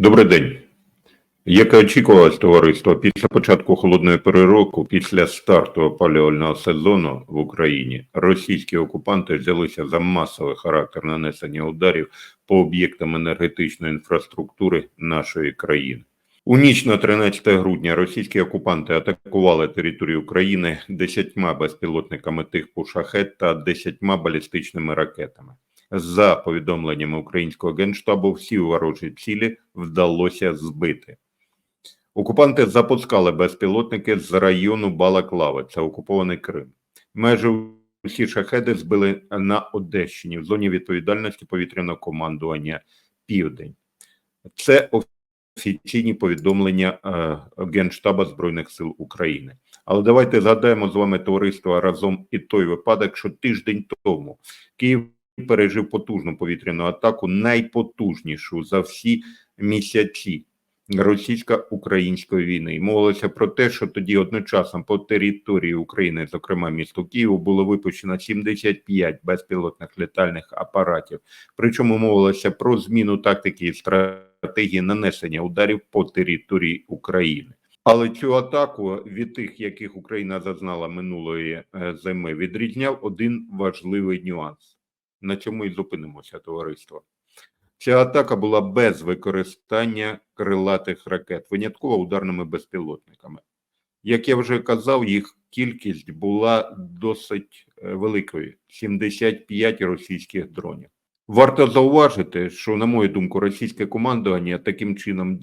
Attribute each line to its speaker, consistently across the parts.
Speaker 1: Добрий день. Як і очікувалось товариство, після початку холодної пори року, після старту опалювального сезону в Україні, російські окупанти взялися за масовий характер нанесення ударів по об'єктам енергетичної інфраструктури нашої країни. У ніч на 13 грудня російські окупанти атакували територію України десятьма безпілотниками типу «Шахет» та десятьма балістичними ракетами. За повідомленнями українського генштабу, всі ворожі цілі вдалося збити. Окупанти запускали безпілотники з району Балаклави, це окупований Крим. Майже усі шахеди збили на Одещині в зоні відповідальності повітряного командування Південь. Це офіційні повідомлення е, Генштаба Збройних сил України. Але давайте згадаємо з вами товариство разом і той випадок, що тиждень тому Київ пережив потужну повітряну атаку, найпотужнішу за всі місяці російсько-української війни. Мовилося про те, що тоді одночасно по території України, зокрема місто Києву, було випущено 75 безпілотних літальних апаратів. Причому мовилося про зміну тактики і стратегії нанесення ударів по території України. Але цю атаку від тих, яких Україна зазнала минулої е, зими, відрізняв один важливий нюанс. На цьому і зупинимося, товариство. Ця атака була без використання крилатих ракет, винятково ударними безпілотниками. Як я вже казав, їх кількість була досить е, великою 75 російських дронів. Варто зауважити, що, на мою думку, російське командування таким чином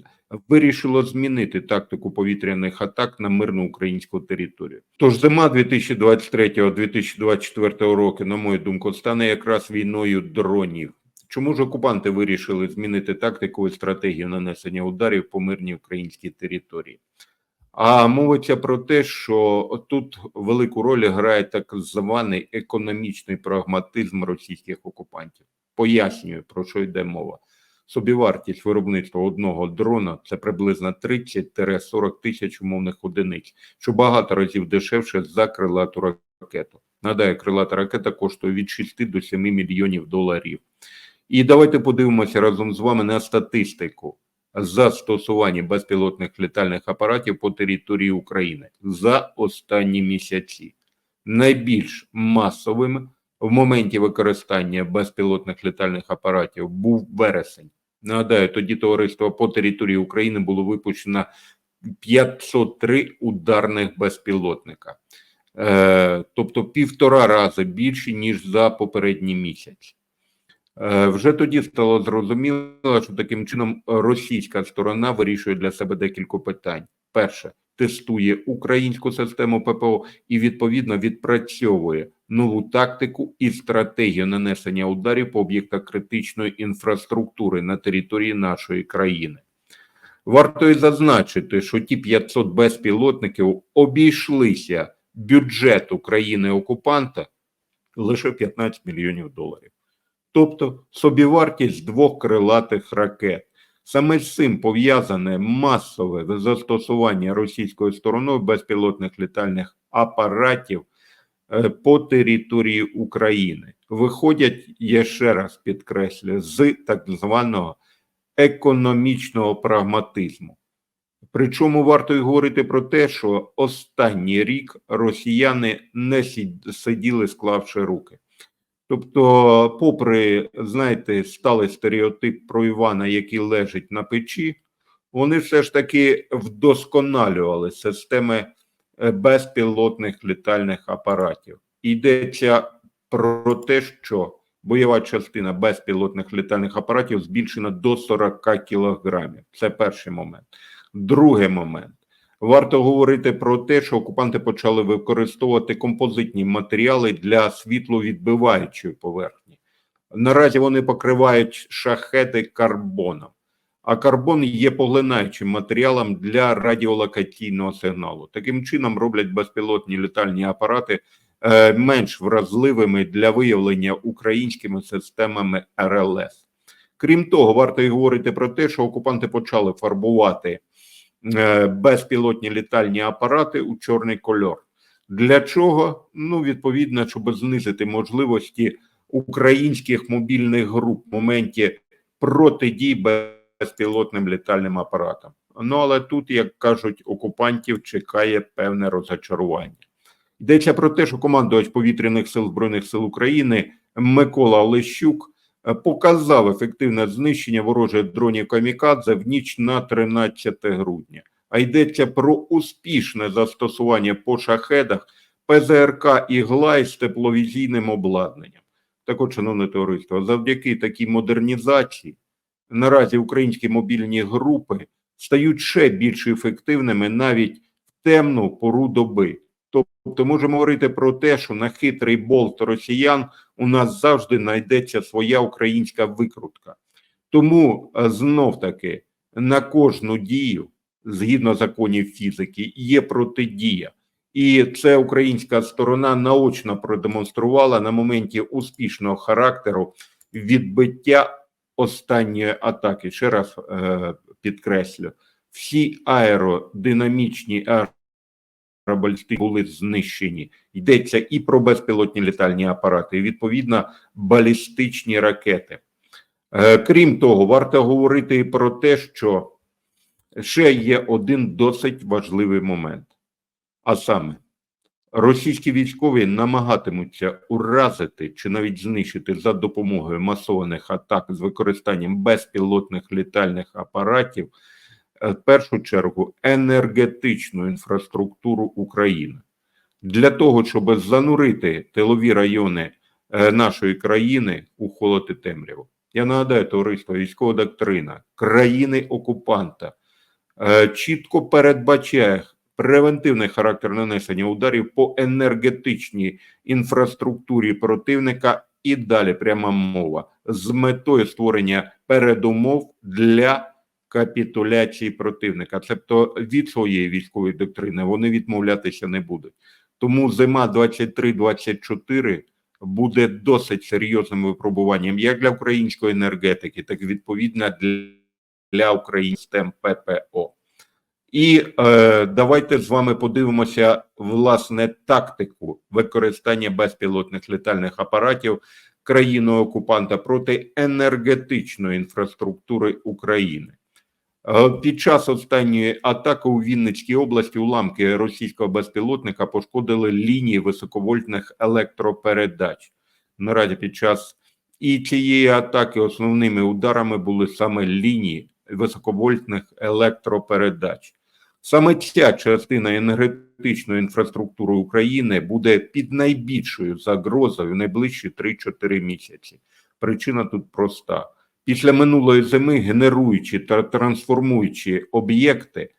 Speaker 1: вирішило змінити тактику повітряних атак на мирну українську територію. Тож зима 2023-2024 року, на мою думку, стане якраз війною дронів. Чому ж окупанти вирішили змінити тактику і стратегію нанесення ударів по мирній українській території? А мовиться про те, що тут велику роль грає так званий економічний прагматизм російських окупантів. Пояснюю, про що йде мова. Собівартість виробництва одного дрона це приблизно 30-40 тисяч умовних одиниць, що багато разів дешевше за крилату ракету. Нагадаю, крилата ракета коштує від 6 до 7 мільйонів доларів. І давайте подивимося разом з вами на статистику застосування безпілотних літальних апаратів по території України за останні місяці. Найбільш масовим в моменті використання безпілотних літальних апаратів був вересень. Нагадаю, тоді товариство по території України було випущено 503 ударних безпілотника, е, тобто півтора рази більше ніж за попередній місяць. Е, Вже тоді стало зрозуміло, що таким чином російська сторона вирішує для себе декілька питань. Перше, тестує українську систему ППО і відповідно відпрацьовує нову тактику і стратегію нанесення ударів по об'єктах критичної інфраструктури на території нашої країни. Варто і зазначити, що ті 500 безпілотників обійшлися бюджету країни окупанта лише 15 мільйонів доларів. Тобто собівартість двох крилатих ракет. Саме з цим пов'язане масове застосування російською стороною безпілотних літальних апаратів е, по території України. Виходять, я ще раз підкреслю, з так званого економічного прагматизму. Причому варто й говорити про те, що останній рік росіяни не сиділи, склавши руки. Тобто, попри, знаєте, сталий стереотип про Івана, який лежить на печі, вони все ж таки вдосконалювали системи е, безпілотних літальних апаратів. Йдеться про те, що бойова частина безпілотних літальних апаратів збільшена до 40 кілограмів. Це перший момент. Другий момент. Варто говорити про те, що окупанти почали використовувати композитні матеріали для світловідбиваючої поверхні. Наразі вони покривають шахети карбоном, а карбон є поглинаючим матеріалом для радіолокаційного сигналу. Таким чином роблять безпілотні літальні апарати е, менш вразливими для виявлення українськими системами РЛС. Крім того, варто й говорити про те, що окупанти почали фарбувати безпілотні літальні апарати у чорний кольор. Для чого? Ну, відповідно, щоб знизити можливості українських мобільних груп в моменті протидії безпілотним літальним апаратам. Ну але тут, як кажуть, окупантів чекає певне розчарування. Йдеться про те, що командувач повітряних сил збройних сил України Микола Олещук е, показав ефективне знищення ворожих дронів камікадзе в ніч на 13 грудня. А йдеться про успішне застосування по шахедах ПЗРК і ГЛАЙ з тепловізійним обладнанням. Так от, шановне товариство, завдяки такій модернізації наразі українські мобільні групи стають ще більш ефективними навіть в темну пору доби. Тобто можемо говорити про те, що на хитрий болт росіян у нас завжди знайдеться своя українська викрутка. Тому знов таки на кожну дію, згідно законів фізики, є протидія. І це українська сторона наочно продемонструвала на моменті успішного характеру відбиття останньої атаки. Ще раз е, підкреслю, всі аеродинамічні аеробалістики були знищені. Йдеться і про безпілотні літальні апарати, і відповідно балістичні ракети. Е, крім того, варто говорити і про те, що ще є один досить важливий момент. А саме, російські військові намагатимуться уразити чи навіть знищити за допомогою масованих атак з використанням безпілотних літальних апаратів в першу чергу енергетичну інфраструктуру України для того, щоб занурити тилові райони е, нашої країни у холод і темряву. Я нагадаю, товариство, військова доктрина країни-окупанта е, чітко передбачає превентивний характер нанесення ударів по енергетичній інфраструктурі противника і далі пряма мова з метою створення передумов для капітуляції противника. Тобто від своєї військової доктрини вони відмовлятися не будуть. Тому зима 23-24 буде досить серйозним випробуванням як для української енергетики, так і відповідно для, українських ППО. І е, давайте з вами подивимося власне тактику використання безпілотних літальних апаратів країною окупанта проти енергетичної інфраструктури України. Е, під час останньої атаки у Вінницькій області уламки російського безпілотника пошкодили лінії високовольтних електропередач. Наразі під час і цієї атаки основними ударами були саме лінії високовольтних електропередач. Саме ця частина енергетичної інфраструктури України буде під найбільшою загрозою в найближчі 3-4 місяці. Причина тут проста: після минулої зими генеруючи та трансформуючи об'єкти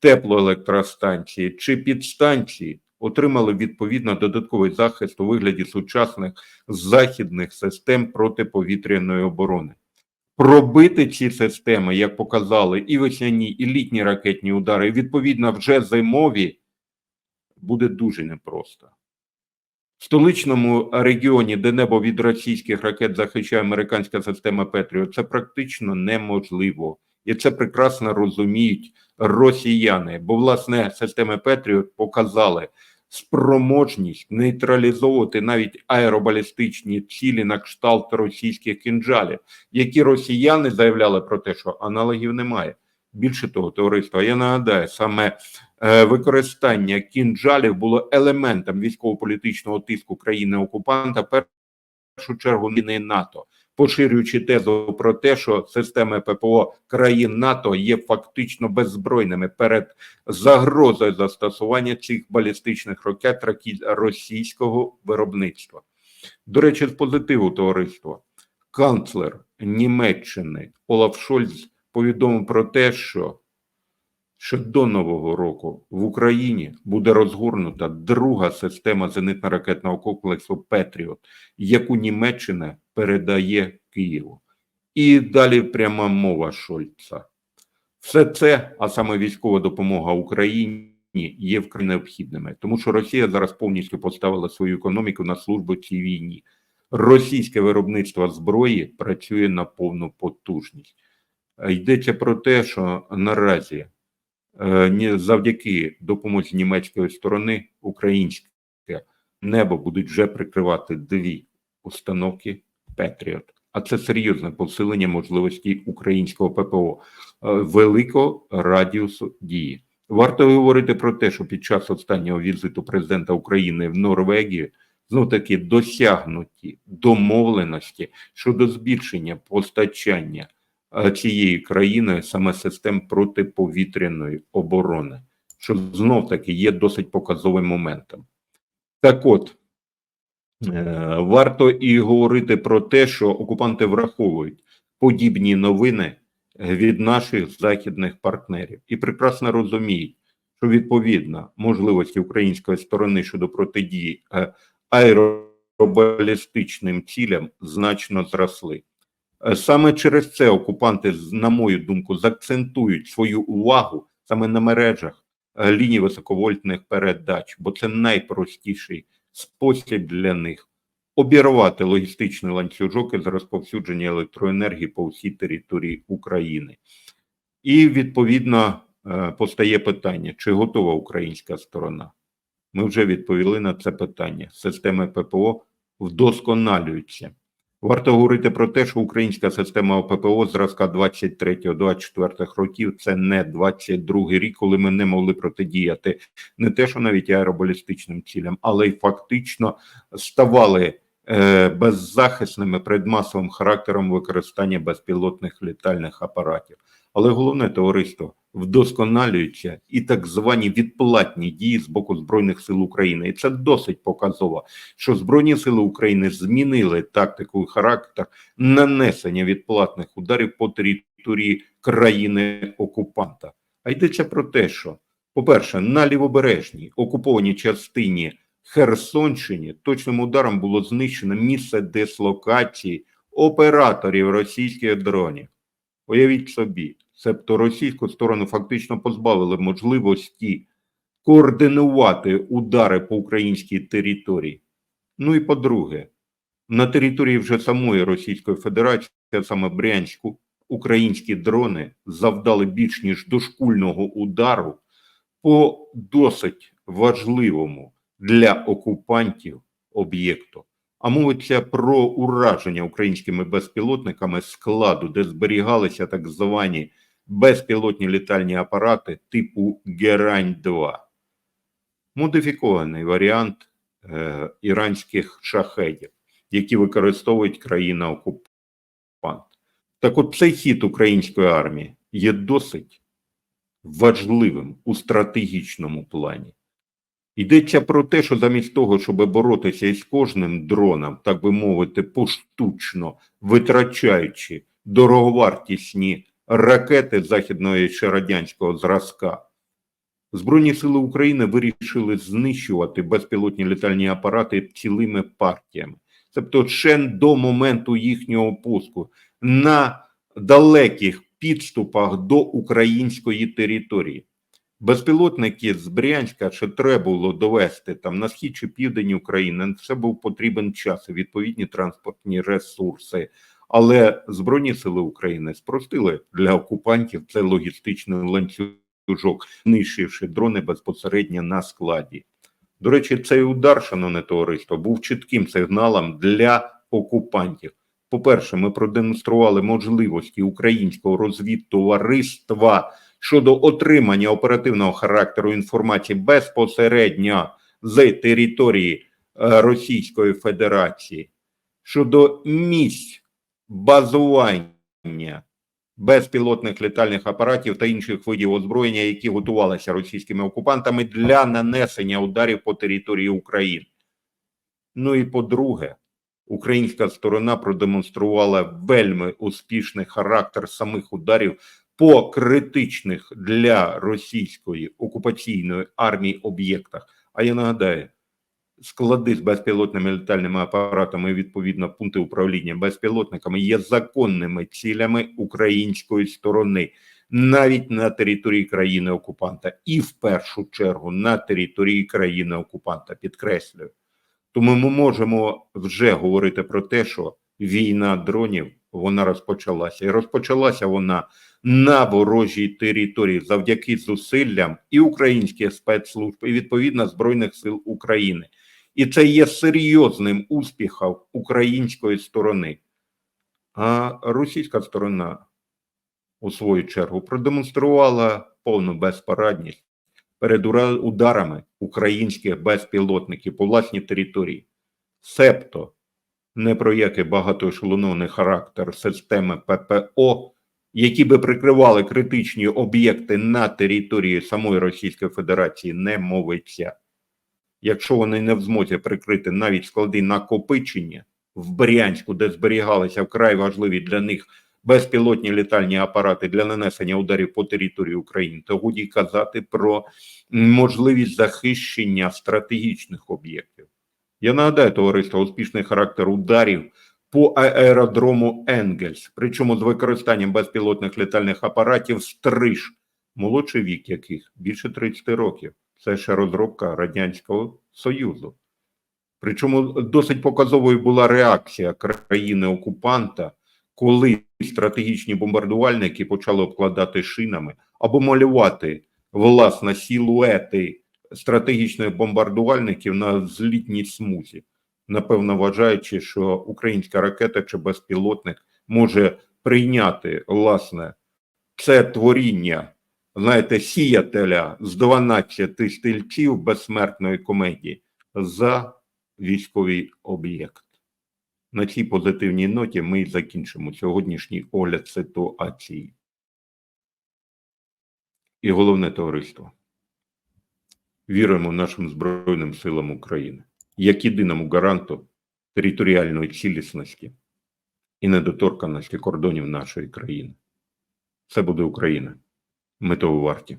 Speaker 1: теплоелектростанції чи підстанції отримали відповідно додатковий захист у вигляді сучасних західних систем протиповітряної оборони. Пробити ці системи, як показали і весняні, і літні ракетні удари, і відповідно вже зимові, буде дуже непросто. В столичному регіоні, де небо від російських ракет захищає американська система Петріо, це практично неможливо. І це прекрасно розуміють росіяни, бо власне системи Петріот показали спроможність нейтралізовувати навіть аеробалістичні цілі на кшталт російських кінжалів, які росіяни заявляли про те, що аналогів немає. Більше того, товариство, я нагадаю, саме використання кінжалів було елементом військово-політичного тиску країни-окупанта, першу чергу не НАТО поширюючи тезу про те, що системи ППО країн НАТО є фактично беззбройними перед загрозою застосування цих балістичних ракет російського виробництва. До речі, з позитиву товариства канцлер Німеччини Олаф Шольц повідомив про те, що що до нового року в Україні буде розгорнута друга система зенитно-ракетного комплексу Петріот, яку Німеччина передає Києву. І далі пряма мова Шольца. Все це, а саме військова допомога Україні, є вкрай необхідними, тому що Росія зараз повністю поставила свою економіку на службу цій війні. Російське виробництво зброї працює на повну потужність. Йдеться про те, що наразі Е, завдяки допомозі німецької сторони українське небо будуть вже прикривати дві установки Петріот. а це серйозне посилення можливості українського ППО е, великого радіусу дії. Варто говорити про те, що під час останнього візиту президента України в Норвегію знов таки досягнуті домовленості щодо збільшення постачання цієї країни саме систем протиповітряної оборони, що знов таки є досить показовим моментом. Так от, е, варто і говорити про те, що окупанти враховують подібні новини від наших західних партнерів і прекрасно розуміють, що відповідно можливості української сторони щодо протидії е, аеробалістичним цілям значно зросли. Е, Саме через це окупанти, на мою думку, заакцентують свою увагу саме на мережах е, ліній високовольтних передач, бо це найпростіший спосіб для них обірвати логістичний ланцюжок із розповсюдження електроенергії по всій території України. І відповідно е, постає питання, чи готова українська сторона. Ми вже відповіли на це питання. Системи ППО вдосконалюються. Варто говорити про те, що українська система ППО зразка 23-24 років це не 22 рік, коли ми не могли протидіяти не те, що навіть аеробалістичним цілям, але й фактично ставали е, беззахисними перед масовим характером використання безпілотних літальних апаратів. Але головне товариство вдосконалюються і так звані відплатні дії з боку збройних сил України, і це досить показово, що збройні сили України змінили тактику і характер нанесення відплатних ударів по території країни окупанта. А йдеться про те, що, по-перше, на лівобережній окупованій частині Херсонщині точним ударом було знищено місце дислокації операторів російських дронів. Уявіть собі, себто російську сторону фактично позбавили можливості координувати удари по українській території. Ну і по-друге, на території вже самої Російської Федерації, а саме Брянську, українські дрони завдали більш ніж дошкульного удару по досить важливому для окупантів об'єкту. А мовиться про ураження українськими безпілотниками складу, де зберігалися так звані безпілотні літальні апарати типу Герань-2. Модифікований варіант е, іранських шахедів, які використовують країна окупант. Так от цей хід української армії є досить важливим у стратегічному плані. Йдеться про те, що замість того, щоб боротися із кожним дроном, так би мовити, поштучно витрачаючи дороговартісні ракети західного і ще радянського зразка, Збройні сили України вирішили знищувати безпілотні літальні апарати цілими партіями, тобто ще до моменту їхнього пуску на далеких підступах до української території. Безпілотники з Брянська ще треба було довести там на схід чи південь України. Це був потрібен час і відповідні транспортні ресурси. Але Збройні сили України спростили для окупантів це логістичний ланцюжок, знищивши дрони безпосередньо на складі. До речі, цей удар, шановне товариство, був чітким сигналом для окупантів. По-перше, ми продемонстрували можливості українського розвідтовариства щодо отримання оперативного характеру інформації безпосередньо з території е, Російської Федерації щодо місць базування безпілотних літальних апаратів та інших видів озброєння, які готувалися російськими окупантами для нанесення ударів по території України. Ну і по-друге, українська сторона продемонструвала вельми успішний характер самих ударів по критичних для російської окупаційної армії об'єктах. А я нагадаю, склади з безпілотними літальними апаратами, відповідно, пункти управління безпілотниками є законними цілями української сторони, навіть на території країни окупанта, і в першу чергу на території країни окупанта. Підкреслюю. Тому ми можемо вже говорити про те, що війна дронів вона розпочалася, і розпочалася вона на ворожій території завдяки зусиллям і українських спецслужб, і відповідно збройних сил України. І це є серйозним успіхом української сторони. А російська сторона, у свою чергу, продемонструвала повну безпорадність перед ударами українських безпілотників по власній території. Себто не про який багатоешелонований характер системи ППО, які би прикривали критичні об'єкти на території самої Російської Федерації, не мовиться. Якщо вони не в змозі прикрити навіть склади накопичення в Брянську, де зберігалися вкрай важливі для них безпілотні літальні апарати для нанесення ударів по території України, то годі казати про можливість захищення стратегічних об'єктів. Я нагадаю, товариство, успішний характер ударів по аеродрому Енгельс, причому з використанням безпілотних літальних апаратів стриж, молодший вік яких більше 30 років. Це ще розробка Радянського Союзу. Причому досить показовою була реакція країни-окупанта, коли стратегічні бомбардувальники почали обкладати шинами або малювати власне силуети стратегічних бомбардувальників на злітній смузі, напевно вважаючи, що українська ракета чи безпілотник може прийняти власне це творіння, знаєте, сіятеля з 12 стільців безсмертної комедії за військовий об'єкт. На цій позитивній ноті ми і закінчимо сьогоднішній огляд ситуації. І головне товариство. Віримо нашим Збройним силам України як єдиному гаранту територіальної цілісності і недоторканості кордонів нашої країни. Це буде Україна. Варті.